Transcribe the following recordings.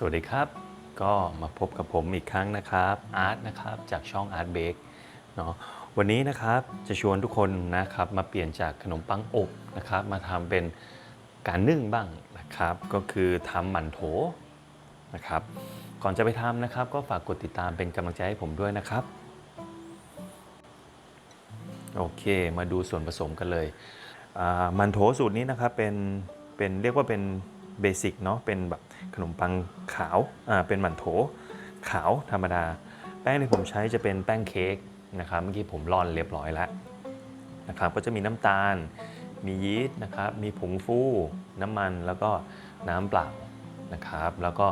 สวัสดีครับ ก็มาพบกับผมอีกครั้งนะครับอาร์ตนะครับจากช่อง Art Bake เนาะวันนี้นะครับจะชวนทุกคนนะครับมาเปลี่ยนจากขนมปังอบนะครับ มาทำเป็นการนึ่งบ้างนะครับ ก็คือทำหมั่นโถนะครับ ก่อนจะไปทำนะครับ ก็ฝากกดติดตามเป็นกำลังใจให้ผมด้วยนะครับโอเค มาดูส่วนผสมกันเลยมันโถสูตรนี้นะครับเป็นเป็นเรียกว่าเป็น เบสิกเนาะเป็นแบบขนมปังขาวอ่าเป็นมันโถขาวธรรมดา แป้งที่ผมใช้จะเป็นแป้งเค้กนะครับเมื่อกี้ผมร่อนเรียบร้อยแล้วนะครับก็จะมีน้ำตาล มียีสต์นะครับมีผงฟูน้ำมันแล้วก็น้ำเปล่านะครับแล้วก็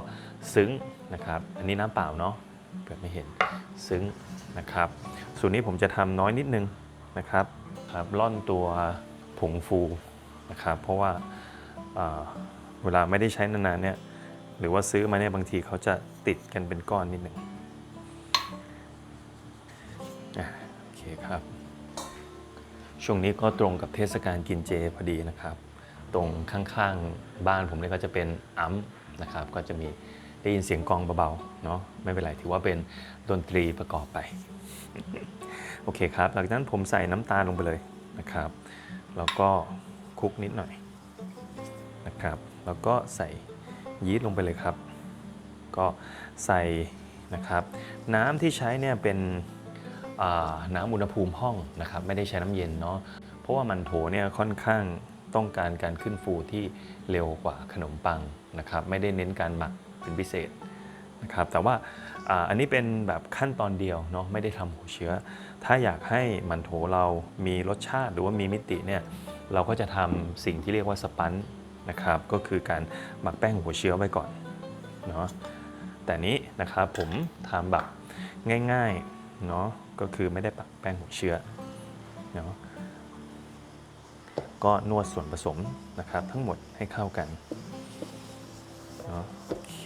ซึ้งนะครับอันนี้น้ำเปล่าเนาะเผื่อไม่เห็นซึ้งนะครับสูตรนี้ผมจะทำน้อยนิดนึงนะครับครับร่อนตัวผงฟูนะครับเพราะว่า เวลาไม่ได้ใช้นานๆเนี่ยหรือว่าซื้อมาเนี่ยบางทีเขาจะติดกันเป็นก้อนนิดหนึ่งโอเคครับ ช่วงนี้ก็ตรงกับเทศกาลกินเจพอดีนะครับ ตรงข้างๆบ้านผมเนี่ยก็จะเป็นอัมนะครับ ก็จะมีได้ยินเสียงกองเบาๆเนาะไม่เป็นไรถือว่าเป็นดนตรีประกอบไป โอเคครับ หลังจากนั้นผมใส่น้ำตาลลงไปเลยนะครับ แล้วก็คลุกนิดหน่อยนะครับ แล้วก็ใส่ยีสต์ลงไปเลยครับ ก็ใส่นะครับ น้ำที่ใช้เนี่ยเป็นน้ำอุณหภูมิห้องนะครับ ไม่ได้ใช้น้ำเย็นเนาะเพราะว่ามันโถเนี่ยค่อนข้างต้องการการขึ้นฟูที่เร็วกว่าขนมปังนะครับ ไม่ได้เน้นการหมักเป็นพิเศษนะครับ แต่ว่าอันนี้เป็นแบบขั้นตอนเดียวเนาะไม่ได้ทำหัวเชื้อ ถ้าอยากให้มันโถเรามีรสชาติหรือว่ามีมิติเนี่ยเราก็จะทำสิ่งที่เรียกว่าสปัน นะครับ ก็คือการหมักแป้งหัวเชื้อไว้ก่อนเนาะแต่นี้นะครับผมทำแบบง่ายๆเนาะก็คือไม่ได้ปักแป้งหัวเชื้อเนาะก็นวดส่วนผสมนะครับ ทั้งหมดให้เข้ากันเนาะโอเค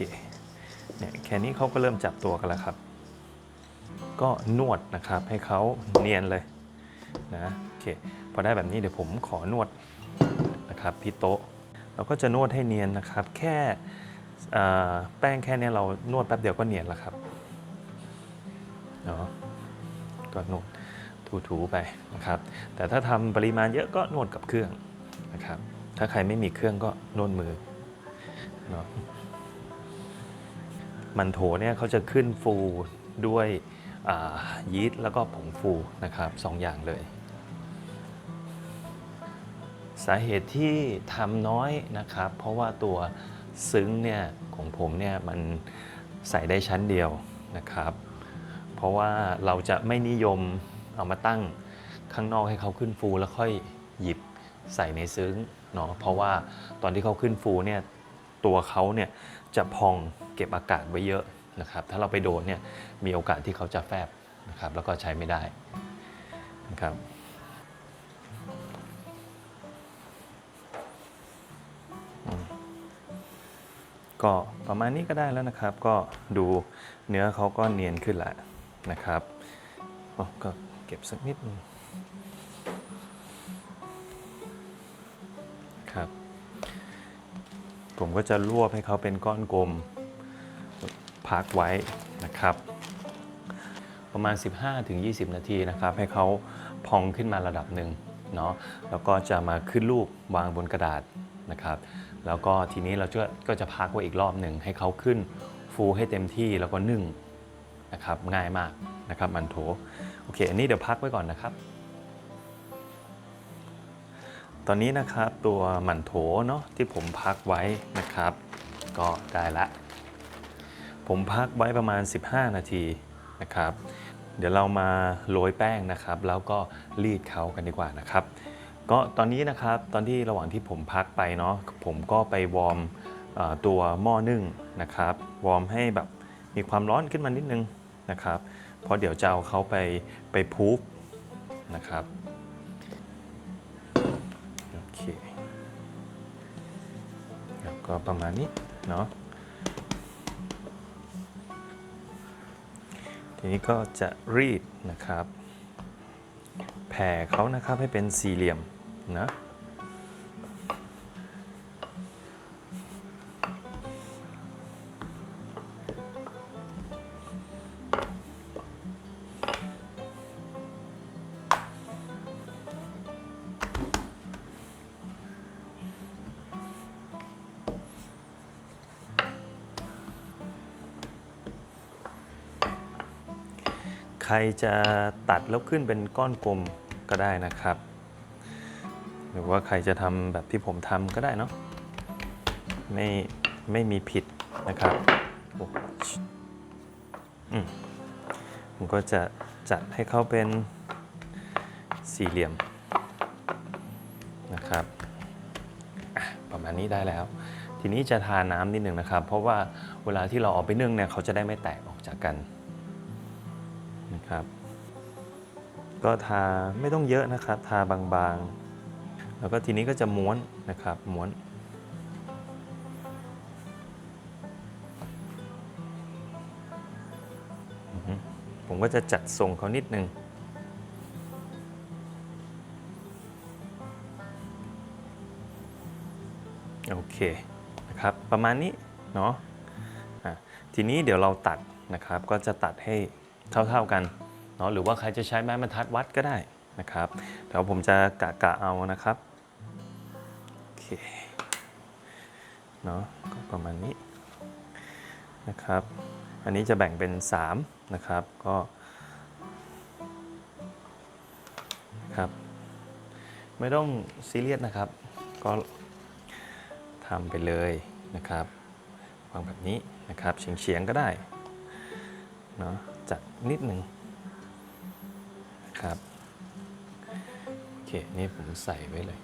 เนี่ยแค่นี้เขาก็เริ่มจับตัวกันแล้วครับ ก็นวดนะครับให้เขาเนียนเลยนะโอเคพอได้แบบนี้เดี๋ยวผมขอนวดนะครับที่โต๊ะ เราก็จะนวดให้เนียนนะครับ แค่แป้งแค่เนี้ยเรานวดแป๊บเดียวก็เนียนแล้วครับเนาะก็นวดถูๆไปนะครับ แต่ถ้าทำปริมาณเยอะก็นวดกับเครื่องนะครับ ถ้าใครไม่มีเครื่องก็นวดมือเนาะมันโถเนี่ยเขาจะขึ้นฟูด้วยยีสต์แล้วก็ผงฟูนะครับสองอย่างเลย สาเหตุที่ทำน้อยนะครับ เพราะว่าตัวซึ้งเนี่ยของผมเนี่ยมันใส่ได้ชั้นเดียวนะครับ เพราะว่าเราจะไม่นิยมเอามาตั้งข้างนอกให้เขาขึ้นฟูแล้วค่อยหยิบใส่ในซึ้งเนาะเพราะว่าตอนที่เขาขึ้นฟูเนี่ยตัวเขาเนี่ยจะพองเก็บอากาศไว้เยอะนะครับ ถ้าเราไปโดนเนี่ยมีโอกาสที่เขาจะแฟบนะครับแล้วก็ใช้ไม่ได้นะครับ ก็ประมาณนี้ก็ได้แล้วนะครับ ก็ดูเนื้อเขาก็เนียนขึ้นล้วนะครับก็เก็บสักนิดนึงครับ ผมก็จะรวบให้เขาเป็นก้อนกลมพักไว้นะครับ ประมาณ 15-20 นาทีนะครับ ให้เขาพองขึ้นมาระดับหนึ่งเนาะแล้วก็จะมาขึ้นรูปวางบนกระดาษนะครับ แล้วก็ทีนี้เราจะก็จะพักไว้อีกรอบหนึ่งให้เขาขึ้นฟูให้เต็มที่แล้วก็นึ่งนะครับง่ายมากนะครับมันโถโอเคอันนี้เดี๋ยวพักไว้ก่อนนะครับ ตอนนี้นะครับตัวหมันโถเนาะที่ผมพักไว้นะครับ ก็ได้ละ ผมพักไว้ประมาณ 15 นาทีนะครับ เดี๋ยวเรามาโรยแป้งนะครับ แล้วก็รีดเขากันดีกว่านะครับ ก็ตอนนี้นะครับตอนที่ระหว่างที่ผมพักไปเนาะผมก็ไปวอร์มตัวหม้อนึ่งนะครับวอร์มให้แบบมีความร้อนขึ้นมานิดนึงนะครับ เพราะเดี๋ยวจะเอาเขาไปไปพูฟนะครับโอเคแล้วก็ประมาณนี้เนาะทีนี้ก็จะรีดนะครับ แผ่เขานะครับให้เป็นสี่เหลี่ยมนะ รจะตัดแล้วขึ้นเป็นก้อนกลมก็ได้นะครับ หรือว่าใครจะทำแบบที่ผมทำก็ได้เนาะไม่ไม่มีผิดนะครับผมก็จะจัดให้เขาเป็นสี่เหลี่ยมนะครับประมาณนี้ได้แล้ว ทีนี้จะทาน้ำนิดหนึ่งนะครับ เพราะว่าเวลาที่เราเอาไปนึ่งเนี่ยเขาจะได้ไม่แตกออกจากกัน นะครับ ก็ทาไม่ต้องเยอะนะครับ ทาบางๆ แล้วก็ทีนี้ก็จะม้วนนะครับ ม้วน ผมก็จะจัดทรงเขานิดนึงโอเคนะครับประมาณนี้เนาะอะทีนี้เดี๋ยวเราตัดนะครับก็จะตัดให้ เท่าๆกันเนาะหรือว่าใครจะใช้ไม้บรรทัดวัดก็ได้นะครับเดี๋ยวผมจะกะกะเอานะครับโอเคเนาะก็ประมาณนี้นะครับ อันนี้จะแบ่งเป็น 3 นะครับก็ครับไม่ต้องซีเรียสนะครับ ก็ทำไปเลยนะครับวางแบบนี้นะครับเฉียงเฉียงๆก็ได้เนาะ จัดนิดหนึ่งครับโอเคนี่ผมใส่ไว้เลย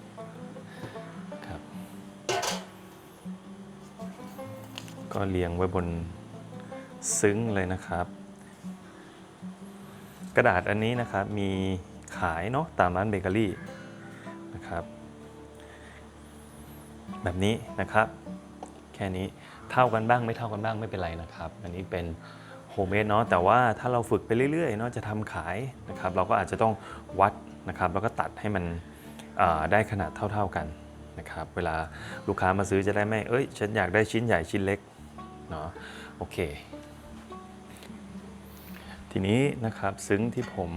ครับ ก็เรียงไว้บนซึ้งเลยนะครับ กระดาษอันนี้นะครับมีขายเนาะตามร้านเบเกอรี่นะครับ แบบนี้นะครับ แค่นี้เท่ากันบ้างไม่เท่ากันบ้างไม่เป็นไรนะครับ อันนี้เป็น โฮมเมดเนาะแต่ว่าถ้าเราฝึกไปเรื่อยๆเนาะจะทำขายนะครับเราก็อาจจะต้องวัดนะครับแล้วก็ตัดให้มันได้ขนาดเท่า ๆกันนะครับเวลาลูกค้ามาซื้อจะได้ไม่เอ้ยฉันอยากได้ชิ้นใหญ่ชิ้นเล็กเนาะโอเค ทีนี้นะครับซึ้งที่ผม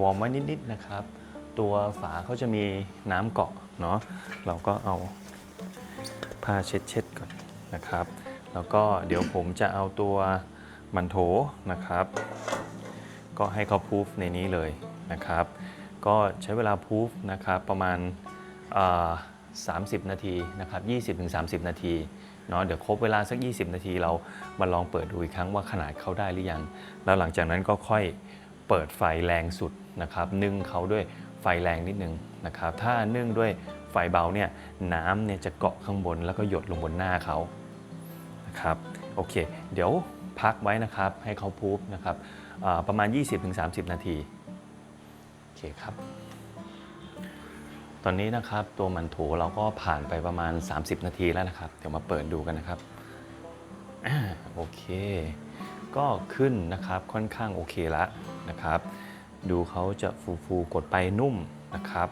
วอร์มไว้นิดๆนะครับ ตัวฝาเขาจะมีน้ำเกาะเนาะเราก็เอาผ้าเช็ดๆก่อนนะครับ แล้วก็เดี๋ยวผมจะเอาตัว มันโถนะครับ ก็ให้เขาพูฟในนี้เลยนะครับ ก็ใช้เวลาพูฟนะครับประมาณ 30 นาทีนะครับ20-30 นาทีเนาะเดี๋ยวครบเวลาสัก 20 นาทีเรามาลองเปิดดูอีกครั้งว่าขนาดเขาได้หรือยัง แล้วหลังจากนั้นก็ค่อยเปิดไฟแรงสุดนะครับนึ่งเขาด้วยไฟแรงนิดนึงนะครับ ถ้านึ่งด้วยไฟเบาเนี่ยน้ำเนี่ยจะเกาะข้างบนแล้วก็หยดลงบนหน้าเขานะครับโอเค เดี๋ยว พักไว้นะครับ ให้เขาพูฟนะครับประมาณ 20-30 นาทีโอเคครับ ตอนนี้นะครับตัวมันโถเราก็ผ่านไปประมาณ 30 นาทีแล้วนะครับ เดี๋ยวมาเปิดดูกันนะครับโอเค ก็ขึ้นนะครับค่อนข้างโอเคแล้วนะครับ ดูเขาจะฟูฟูๆกดไปนุ่มนะครับ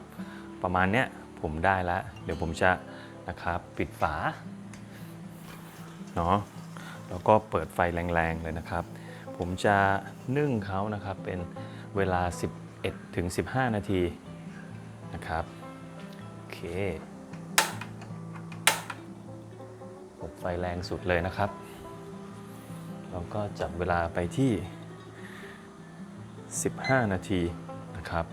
ประมาณเนี้ยผมได้แล้ว เดี๋ยวผมจะนะครับปิดฝาเนาะ แล้วก็เปิดไฟแรงๆเลยนะครับ ผมจะนึ่งเขานะครับเป็นเวลา 11ถึง15 นาทีนะครับโอเคเปิดไฟแรงสุดเลยนะครับ เราก็จับเวลาไปที่ 15 นาทีนะครับ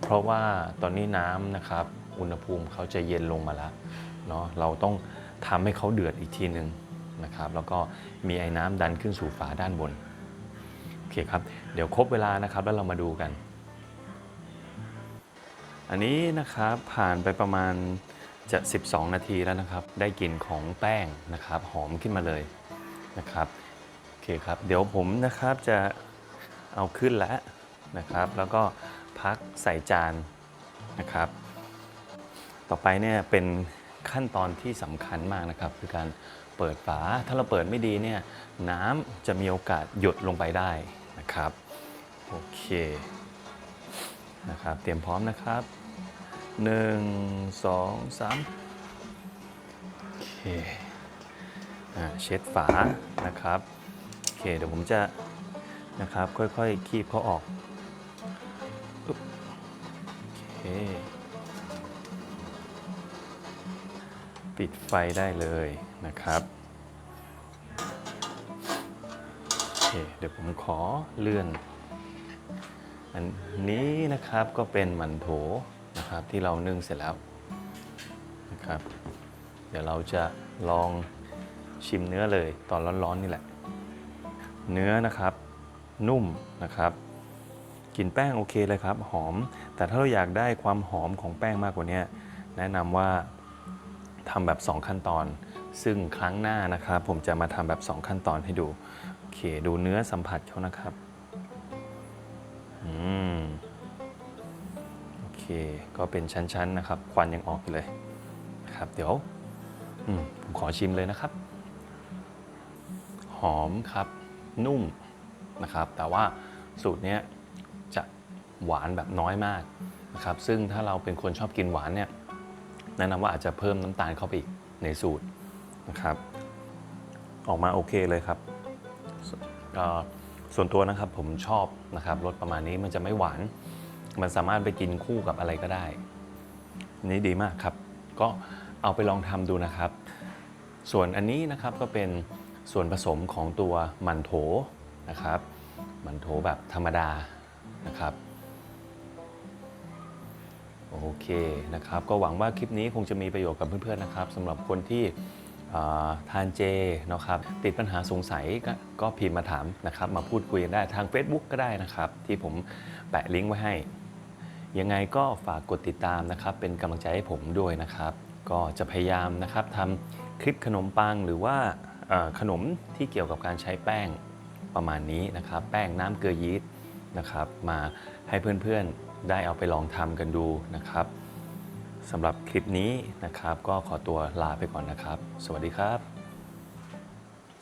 เพราะว่าตอนนี้น้ำนะครับ อุณหภูมิเขาจะเย็นลงมาแล้วเนาะเราต้องทำให้เขาเดือดอีกทีหนึ่ง นะครับ แล้วก็มีไอ้น้ำดันขึ้นสู่ฝาด้านบน โอเคครับ เดี๋ยวครบเวลานะครับแล้วเรามาดูกัน อันนี้นะครับผ่านไปประมาณจะ 12 นาทีแล้วนะครับ ได้กลิ่นของแป้งนะครับ หอมขึ้นมาเลยนะครับ โอเคครับ เดี๋ยวผมนะครับจะเอาขึ้นแล้วนะครับ แล้วก็พักใส่จานนะครับ ต่อไปเนี่ยเป็นขั้นตอนที่สำคัญมากนะครับ คือการ เปิดฝา ถ้าเราเปิดไม่ดีเนี่ยน้ำจะมีโอกาสหยดลงไปได้นะครับโอเคนะครับ เตรียมพร้อมนะครับหนึ่งสองสามโอเคอ่าเช็ดฝานะครับ โอเค เดี๋ยวผมจะนะครับค่อยๆ คีบเขาออกโอเค ปิดไฟได้เลยนะครับเคเดี๋ยวผมขอเลื่อน อันนี้นะครับก็เป็นหมันโถนะครับที่เรานึ่งเสร็จแล้วนะครับ เดี๋ยวเราจะลองชิมเนื้อเลยตอนร้อนๆนี่แหละ เนื้อนะครับนุ่มนะครับกลิ่นแป้งโอเคเลยครับ หอม แต่ถ้าเราอยากได้ความหอมของแป้งมากกว่านี้แนะนำว่า ทำแบบ 2 ขั้นตอน ซึ่งครั้งหน้านะครับ ผมจะมาทำแบบ 2 ขั้นตอนให้ดูโอเคดูเนื้อสัมผัสเขานะครับอืมโอเค ก็เป็นชั้นๆนะครับ ควันยังออกเลยนะครับ เดี๋ยวมผมขอชิมเลยนะครับ หอมครับนุ่มนะครับ แต่ว่าสูตรนี้จะหวานแบบน้อยมากนะครับ ซึ่งถ้าเราเป็นคนชอบกินหวานเนี่ย แนะนำว่าอาจจะเพิ่มน้ำตาลเข้าไปอีกในสูตรนะครับ ออกมาโอเคเลยครับสเอ่อส่วนตัวนะครับผมชอบนะครับรสประมาณนี้มันจะไม่หวาน มันสามารถไปกินคู่กับอะไรก็ได้นี่ดีมากครับ ก็เอาไปลองทำดูนะครับ ส่วนอันนี้นะครับก็เป็นส่วนผสมของตัวมันโถนะครับ มันโถแบบธรรมดานะครับ โอเคนะครับก็หวังว่าคลิปนี้คงจะมีประโยชน์กับเพื่อนๆนะครับสำหรับคนที่ทานเจนะครับติดปัญหาสงสัยกก็พิมพ์มาถามนะครับ มาพูดคุยกันได้ทาง Facebook ก็ได้นะครับ ที่ผมแปะลิงก์ไว้ให้ ยังไงก็ฝากกดติดตามนะครับ เป็นกำลังใจให้ผมด้วยนะครับ ก็จะพยายามนะครับทำคลิปขนมปังหรือว่าขนมที่เกี่ยวกับการใช้แป้งประมาณนี้นะครับ แป้งน้ำเกลือยีสต์นะครับ มาให้เพื่อนๆ ได้เอาไปลองทำกันดูนะครับสำหรับคลิปนี้นะครับ ก็ขอตัวลาไปก่อนนะครับ สวัสดีครับ